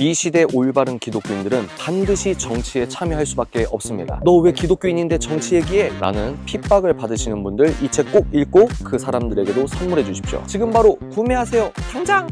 이 시대 올바른 기독교인들은 반드시 정치에 참여할 수밖에 없습니다. 너 왜 기독교인인데 정치 얘기해? 라는 핍박을 받으시는 분들 이 책 꼭 읽고 그 사람들에게도 선물해 주십시오. 지금 바로 구매하세요. 당장!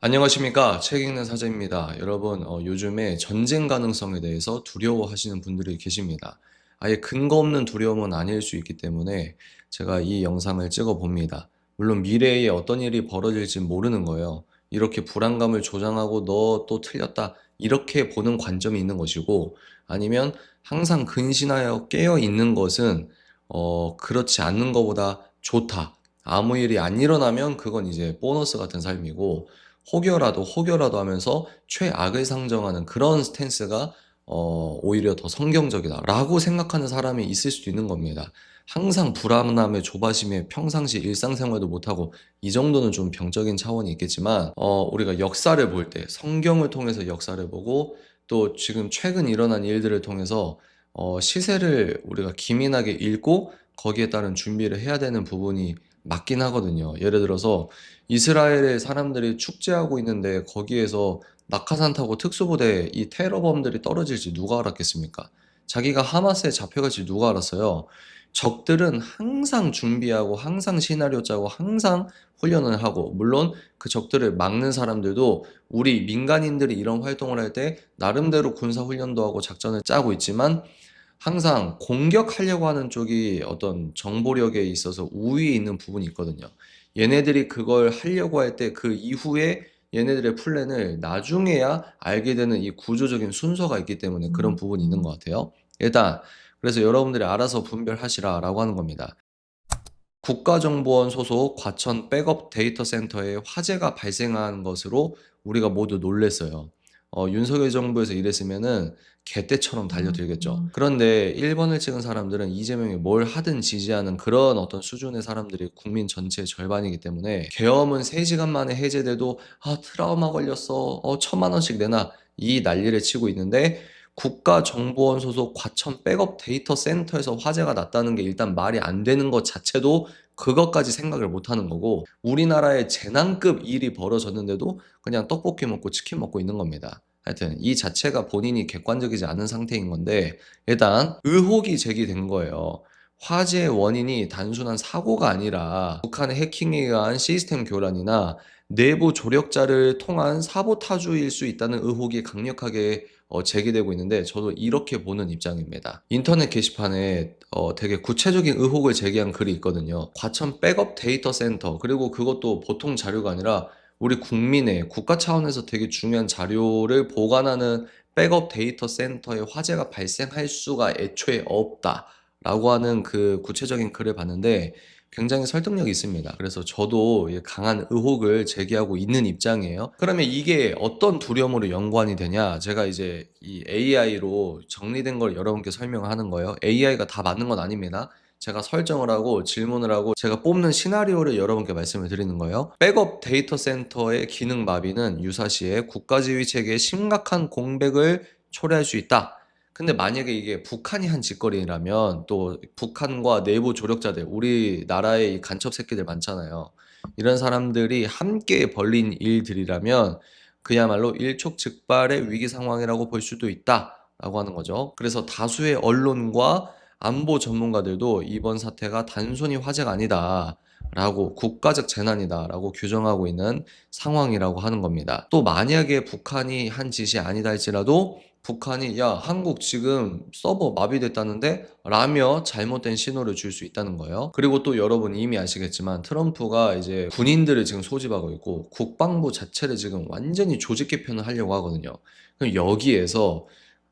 안녕하십니까 책 읽는 사자입니다. 여러분 어, 요즘에 전쟁 가능성에 대해서 두려워하시는 분들이 계십니다. 아예 근거 없는 두려움은 아닐 수 있기 때문에 제가 이 영상을 찍어 봅니다. 물론 미래에 어떤 일이 벌어질지 모르는 거예요. 이렇게 불안감을 조장하고 너 또 틀렸다 이렇게 보는 관점이 있는 것이고 아니면 항상 근신하여 깨어 있는 것은 어 그렇지 않는 것보다 좋다. 아무 일이 안 일어나면 그건 이제 보너스 같은 삶이고 혹여라도 혹여라도 하면서 최악을 상정하는 그런 스탠스가 어 오히려 더 성경적이다라고 생각하는 사람이 있을 수도 있는 겁니다. 항상 불안함에 조바심에 평상시 일상생활도 못하고 이 정도는 좀 병적인 차원이 있겠지만 어, 우리가 역사를 볼 때 성경을 통해서 역사를 보고 또 지금 최근 일어난 일들을 통해서 어, 시세를 우리가 기민하게 읽고 거기에 따른 준비를 해야 되는 부분이 맞긴 하거든요. 예를 들어서 이스라엘의 사람들이 축제하고 있는데 거기에서 낙하산 타고 특수부대 이 테러범들이 떨어질지 누가 알았겠습니까? 자기가 하마스에 잡혀갈지 누가 알았어요? 적들은 항상 준비하고 항상 시나리오 짜고 항상 훈련을 하고 물론 그 적들을 막는 사람들도 우리 민간인들이 이런 활동을 할 때 나름대로 군사 훈련도 하고 작전을 짜고 있지만 항상 공격하려고 하는 쪽이 어떤 정보력에 있어서 우위에 있는 부분이 있거든요. 얘네들이 그걸 하려고 할 때 그 이후에 얘네들의 플랜을 나중에야 알게 되는 이 구조적인 순서가 있기 때문에 그런 부분이 있는 것 같아요. 일단 그래서 여러분들이 알아서 분별하시라라고 하는 겁니다. 국가정보원 소속 과천 백업 데이터 센터에 화재가 발생한 것으로 우리가 모두 놀랬어요. 어, 윤석열 정부에서 이랬으면은 개떼처럼 달려들겠죠. 그런데 1번을 찍은 사람들은 이재명이 뭘 하든 지지하는 그런 어떤 수준의 사람들이 국민 전체의 절반이기 때문에 계엄은 3시간 만에 해제돼도 아 트라우마 걸렸어. 어 천만 원씩 내놔. 이 난리를 치고 있는데 국가정보원 소속 과천 백업 데이터 센터에서 화재가 났다는 게 일단 말이 안 되는 것 자체도 그것까지 생각을 못 하는 거고 우리나라에 재난급 일이 벌어졌는데도 그냥 떡볶이 먹고 치킨 먹고 있는 겁니다. 하여튼 이 자체가 본인이 객관적이지 않은 상태인 건데 일단 의혹이 제기된 거예요. 화재의 원인이 단순한 사고가 아니라 북한의 해킹에 의한 시스템 교란이나 내부 조력자를 통한 사보타주일 수 있다는 의혹이 강력하게 어, 제기되고 있는데 저도 이렇게 보는 입장입니다. 인터넷 게시판에 어, 되게 구체적인 의혹을 제기한 글이 있거든요. 과천 백업 데이터 센터 그리고 그것도 보통 자료가 아니라 우리 국민의 국가 차원에서 되게 중요한 자료를 보관하는 백업 데이터 센터에 화재가 발생할 수가 애초에 없다 라고 하는 그 구체적인 글을 봤는데 굉장히 설득력이 있습니다. 그래서 저도 강한 의혹을 제기하고 있는 입장이에요. 그러면 이게 어떤 두려움으로 연관이 되냐? 제가 이제 이 AI로 정리된 걸 여러분께 설명하는 거예요. AI가 다 맞는 건 아닙니다. 제가 설정을 하고 질문을 하고 제가 뽑는 시나리오를 여러분께 말씀을 드리는 거예요. 백업 데이터 센터의 기능 마비는 유사시에 국가지휘 체계에 심각한 공백을 초래할 수 있다. 근데 만약에 이게 북한이 한 짓거리라면 또 북한과 내부 조력자들, 우리나라의 이 간첩 새끼들 많잖아요. 이런 사람들이 함께 벌린 일들이라면 그야말로 일촉즉발의 위기 상황이라고 볼 수도 있다라고 하는 거죠. 그래서 다수의 언론과 안보 전문가들도 이번 사태가 단순히 화재가 아니다. 라고 국가적 재난이다라고 규정하고 있는 상황이라고 하는 겁니다. 또 만약에 북한이 한 짓이 아니다 할지라도 북한이 야 한국 지금 서버 마비됐다는데 라며 잘못된 신호를 줄 수 있다는 거예요. 그리고 또 여러분 이미 아시겠지만 트럼프가 이제 군인들을 지금 소집하고 있고 국방부 자체를 지금 완전히 조직 개편을 하려고 하거든요. 그럼 여기에서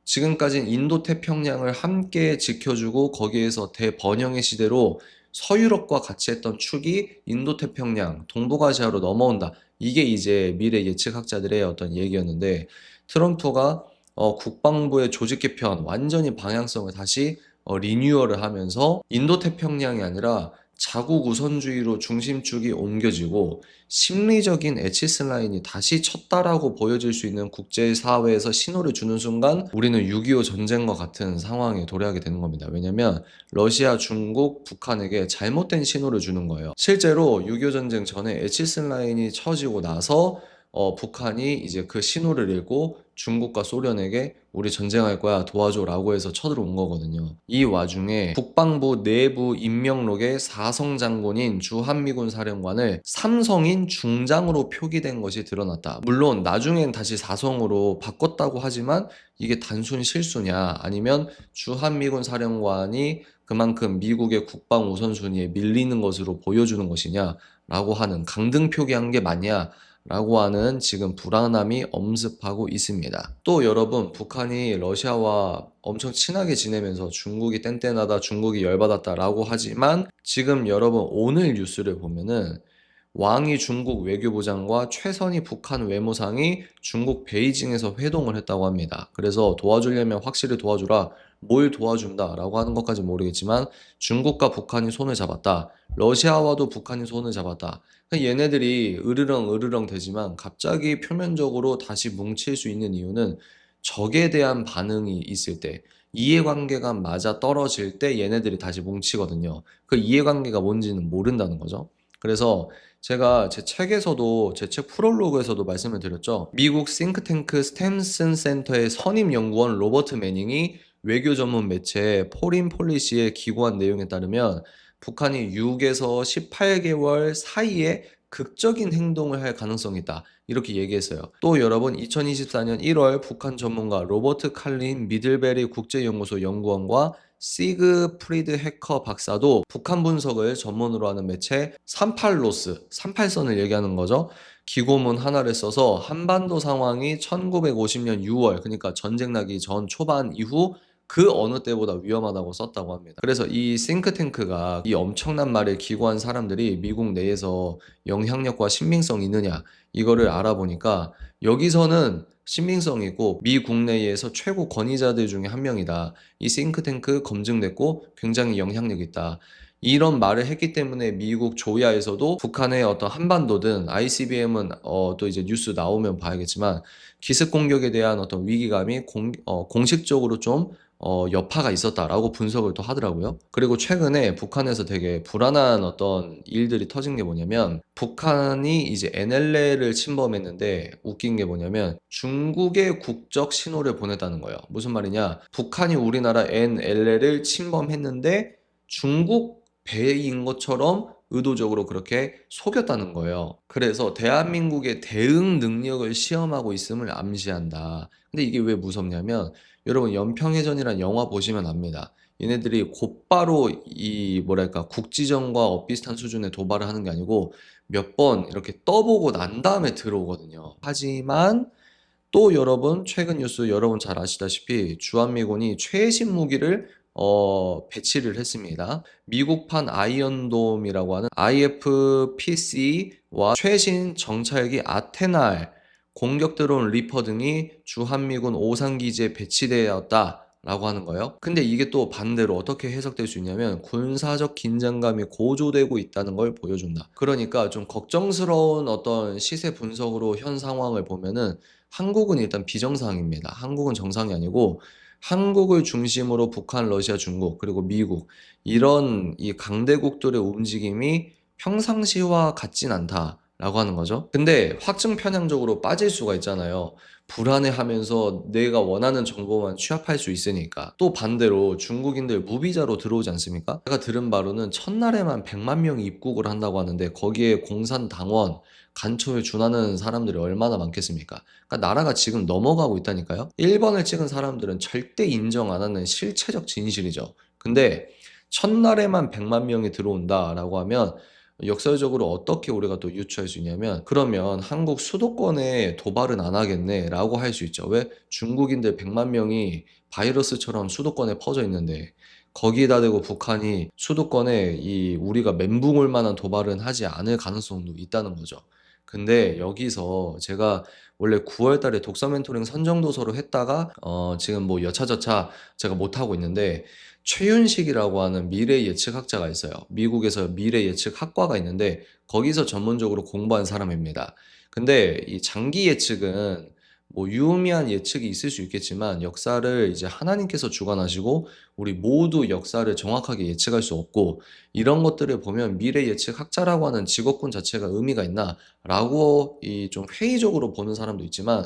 지금까지는 인도 태평양을 함께 지켜주고 거기에서 대번영의 시대로 서유럽과 같이 했던 축이 인도 태평양, 동북아시아로 넘어온다. 이게 이제 미래 예측학자들의 어떤 얘기였는데 트럼프가 어, 국방부의 조직 개편, 완전히 방향성을 다시 어, 리뉴얼을 하면서 인도 태평양이 아니라 자국 우선주의로 중심축이 옮겨지고 심리적인 에치스 라인이 다시 쳤다라고 보여질 수 있는 국제사회에서 신호를 주는 순간 우리는 6.25 전쟁과 같은 상황에 도래하게 되는 겁니다. 왜냐면 러시아, 중국, 북한에게 잘못된 신호를 주는 거예요. 실제로 6.25 전쟁 전에 에치스 라인이 쳐지고 나서 어, 북한이 이제 그 신호를 읽고 중국과 소련에게 우리 전쟁할 거야 도와줘라고 해서 쳐들어온 거거든요. 이 와중에 국방부 내부 임명록에 사성 장군인 주한미군 사령관을 삼성인 중장으로 표기된 것이 드러났다. 물론 나중엔 다시 사성으로 바꿨다고 하지만 이게 단순 실수냐 아니면 주한미군 사령관이 그만큼 미국의 국방 우선순위에 밀리는 것으로 보여주는 것이냐라고 하는 강등 표기한 게 맞냐 라고 하는 지금 불안함이 엄습하고 있습니다. 또 여러분, 북한이 러시아와 엄청 친하게 지내면서 중국이 뗀뗀하다, 중국이 열받았다 라고 하지만 지금 여러분 오늘 뉴스를 보면은 왕이 중국 외교부 장과 최선희 북한 외무상이 중국 베이징에서 회동을 했다고 합니다. 그래서 도와주려면 확실히 도와주라. 뭘 도와준다라고 하는 것까지 모르겠지만 중국과 북한이 손을 잡았다. 러시아와도 북한이 손을 잡았다. 그러니까 얘네들이 으르렁 으르렁 되지만 갑자기 표면적으로 다시 뭉칠 수 있는 이유는 적에 대한 반응이 있을 때 이해관계가 맞아 떨어질 때 얘네들이 다시 뭉치거든요. 그 이해관계가 뭔지는 모른다는 거죠. 그래서 제가 제 책에서도 제 책 프롤로그에서도 말씀을 드렸죠. 미국 싱크탱크 스템슨 센터의 선임 연구원 로버트 매닝이 외교 전문 매체 포린 폴리시에 기고한 내용에 따르면 북한이 6에서 18개월 사이에 극적인 행동을 할 가능성이 있다. 이렇게 얘기했어요. 또 여러분 2024년 1월 북한 전문가 로버트 칼린 미들베리 국제연구소 연구원과 시그 프리드 해커 박사도 북한 분석을 전문으로 하는 매체 38로스, 38선을 얘기하는 거죠. 기고문 하나를 써서 한반도 상황이 1950년 6월, 그러니까 전쟁 나기 전 초반 이후 그 어느 때보다 위험하다고 썼다고 합니다. 그래서 이 싱크탱크가 이 엄청난 말에 기고한 사람들이 미국 내에서 영향력과 신빙성이 있느냐 이거를 알아보니까 여기서는 신빙성이 있고 미 국내에서 최고 권위자들 중에 한 명이다. 이 싱크탱크 검증됐고 굉장히 영향력 있다. 이런 말을 했기 때문에 미국 조야에서도 북한의 어떤 한반도든 ICBM은 어, 또 이제 뉴스 나오면 봐야겠지만 기습 공격에 대한 어떤 위기감이 공, 어, 공식적으로 좀 어, 여파가 있었다라고 분석을 또 하더라고요. 그리고 최근에 북한에서 되게 불안한 어떤 일들이 터진 게 뭐냐면 북한이 이제 NLL을 침범했는데 웃긴 게 뭐냐면 중국의 국적 신호를 보냈다는 거예요. 무슨 말이냐? 북한이 우리나라 NLL을 침범했는데 중국 배인 것처럼 의도적으로 그렇게 속였다는 거예요. 그래서 대한민국의 대응 능력을 시험하고 있음을 암시한다. 근데 이게 왜 무섭냐면 여러분 연평해전이란 영화 보시면 압니다. 얘네들이 곧바로 이 뭐랄까 국지전과 엇비슷한 수준의 도발을 하는 게 아니고 몇 번 이렇게 떠보고 난 다음에 들어오거든요. 하지만 또 여러분 최근 뉴스 여러분 잘 아시다시피 주한미군이 최신 무기를 어, 배치를 했습니다. 미국판 아이언돔이라고 하는 IFPC와 최신 정찰기 아테날 공격 드론 리퍼 등이 주한미군 오산기지에 배치되었다. 라고 하는 거예요. 근데 이게 또 반대로 어떻게 해석될 수 있냐면 군사적 긴장감이 고조되고 있다는 걸 보여준다. 그러니까 좀 걱정스러운 어떤 시세 분석으로 현 상황을 보면은 한국은 일단 비정상입니다. 한국은 정상이 아니고 한국을 중심으로 북한, 러시아, 중국, 그리고 미국 이런 이 강대국들의 움직임이 평상시와 같진 않다라고 하는 거죠. 근데 확증 편향적으로 빠질 수가 있잖아요. 불안해하면서 내가 원하는 정보만 취합할 수 있으니까. 또 반대로 중국인들 무비자로 들어오지 않습니까? 제가 들은 바로는 첫날에만 100만 명이 입국을 한다고 하는데 거기에 공산 당원, 간첩에 준하는 사람들이 얼마나 많겠습니까? 그러니까 나라가 지금 넘어가고 있다니까요. 1번을 찍은 사람들은 절대 인정 안 하는 실체적 진실이죠. 근데 첫날에만 100만 명이 들어온다라고 하면 역사적으로 어떻게 우리가 또 유추할 수 있냐면 그러면 한국 수도권에 도발은 안 하겠네 라고 할 수 있죠. 왜? 중국인들 100만 명이 바이러스처럼 수도권에 퍼져 있는데 거기에다 대고 북한이 수도권에 이 우리가 멘붕 올 만한 도발은 하지 않을 가능성도 있다는 거죠. 근데 여기서 제가 원래 9월 달에 독서 멘토링 선정 도서로 했다가 어 지금 뭐 여차저차 제가 못 하고 있는데 최윤식이라고 하는 미래 예측학자가 있어요. 미국에서 미래 예측 학과가 있는데 거기서 전문적으로 공부한 사람입니다. 근데 이 장기 예측은 뭐 유의미한 예측이 있을 수 있겠지만 역사를 이제 하나님께서 주관하시고 우리 모두 역사를 정확하게 예측할 수 없고 이런 것들을 보면 미래 예측 학자라고 하는 직업군 자체가 의미가 있나라고 이 좀 회의적으로 보는 사람도 있지만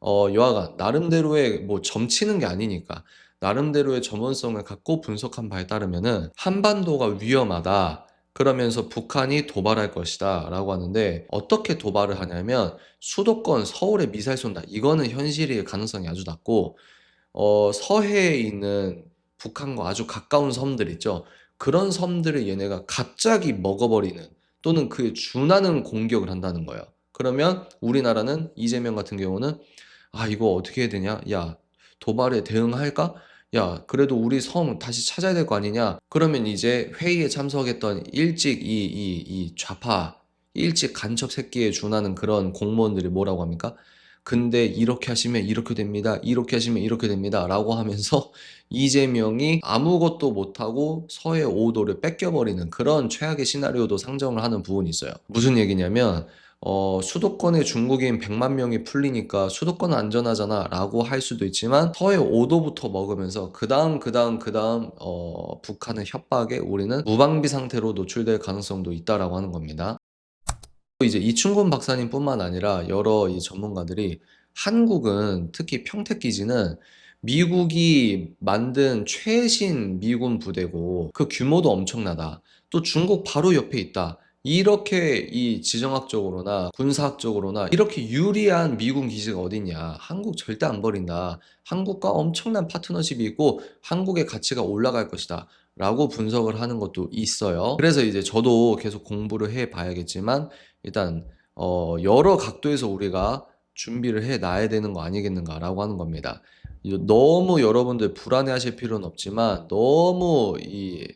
어 여하간 나름대로의 뭐 점치는 게 아니니까 나름대로의 전문성을 갖고 분석한 바에 따르면은 한반도가 위험하다. 그러면서 북한이 도발할 것이다 라고 하는데 어떻게 도발을 하냐면 수도권 서울에 미사일 쏜다. 이거는 현실일 가능성이 아주 낮고 어, 서해에 있는 북한과 아주 가까운 섬들 있죠. 그런 섬들을 얘네가 갑자기 먹어버리는 또는 그에 준하는 공격을 한다는 거예요. 그러면 우리나라는 이재명 같은 경우는 아, 이거 어떻게 해야 되냐? 야, 도발에 대응할까? 야, 그래도 우리 섬 다시 찾아야 될 거 아니냐? 그러면 이제 회의에 참석했던 일찍 이, 이, 이 좌파, 일찍 간첩 새끼에 준하는 그런 공무원들이 뭐라고 합니까? 근데 이렇게 하시면 이렇게 됩니다. 이렇게 하시면 이렇게 됩니다. 라고 하면서 이재명이 아무것도 못하고 서해 5도를 뺏겨버리는 그런 최악의 시나리오도 상정을 하는 부분이 있어요. 무슨 얘기냐면, 어, 수도권에 중국인 100만 명이 풀리니까 수도권은 안전하잖아 라고 할 수도 있지만 서해 5도부터 먹으면서 그 다음 그 다음 그 다음 어, 북한의 협박에 우리는 무방비 상태로 노출될 가능성도 있다라고 하는 겁니다. 이제 이충곤 박사님뿐만 아니라 여러 이 전문가들이 한국은 특히 평택기지는 미국이 만든 최신 미군 부대고 그 규모도 엄청나다. 또 중국 바로 옆에 있다. 이렇게 이 지정학적으로나 군사학적으로나 이렇게 유리한 미군 기지가 어딨냐. 한국 절대 안 버린다. 한국과 엄청난 파트너십이 있고 한국의 가치가 올라갈 것이다. 라고 분석을 하는 것도 있어요. 그래서 이제 저도 계속 공부를 해 봐야겠지만 일단 어 여러 각도에서 우리가 준비를 해 놔야 되는 거 아니겠는가라고 하는 겁니다. 이 너무 여러분들 불안해 하실 필요는 없지만 너무 이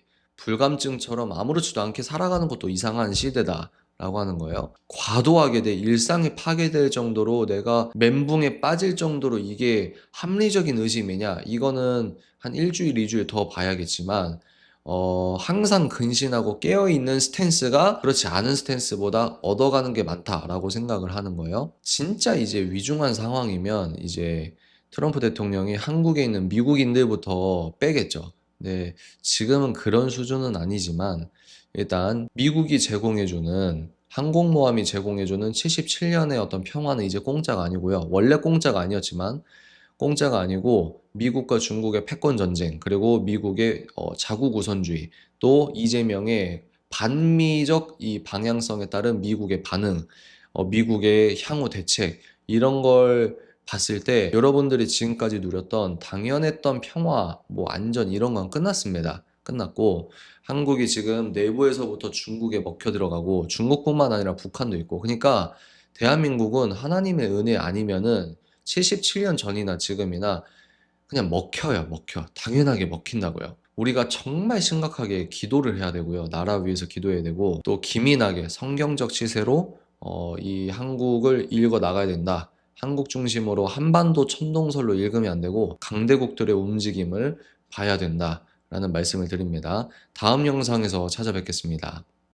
불감증처럼 아무렇지도 않게 살아가는 것도 이상한 시대다 라고 하는 거예요. 과도하게 내 일상이 파괴될 정도로 내가 멘붕에 빠질 정도로 이게 합리적인 의심이냐? 이거는 한 일주일, 이주일 더 봐야겠지만 어, 항상 근신하고 깨어있는 스탠스가 그렇지 않은 스탠스보다 얻어가는 게 많다라고 생각을 하는 거예요. 진짜 이제 위중한 상황이면 이제 트럼프 대통령이 한국에 있는 미국인들부터 빼겠죠. 네, 지금은 그런 수준은 아니지만 일단 미국이 제공해주는 항공모함이 제공해주는 77년의 어떤 평화는 이제 공짜가 아니고요. 원래 공짜가 아니었지만 공짜가 아니고 미국과 중국의 패권 전쟁 그리고 미국의 어, 자국 우선주의 또 이재명의 반미적 이 방향성에 따른 미국의 반응, 어, 미국의 향후 대책 이런 걸 봤을 때 여러분들이 지금까지 누렸던 당연했던 평화, 뭐 안전 이런 건 끝났습니다. 끝났고 한국이 지금 내부에서부터 중국에 먹혀 들어가고 중국뿐만 아니라 북한도 있고 그러니까 대한민국은 하나님의 은혜 아니면은 77년 전이나 지금이나 그냥 먹혀요, 먹혀. 당연하게 먹힌다고요. 우리가 정말 심각하게 기도를 해야 되고요. 나라 위해서 기도해야 되고 또 기민하게 성경적 시세로 어, 이 한국을 읽어 나가야 된다. 한국 중심으로 한반도 천동설로 읽으면 안 되고 강대국들의 움직임을 봐야 된다라는 말씀을 드립니다. 다음 영상에서 찾아뵙겠습니다.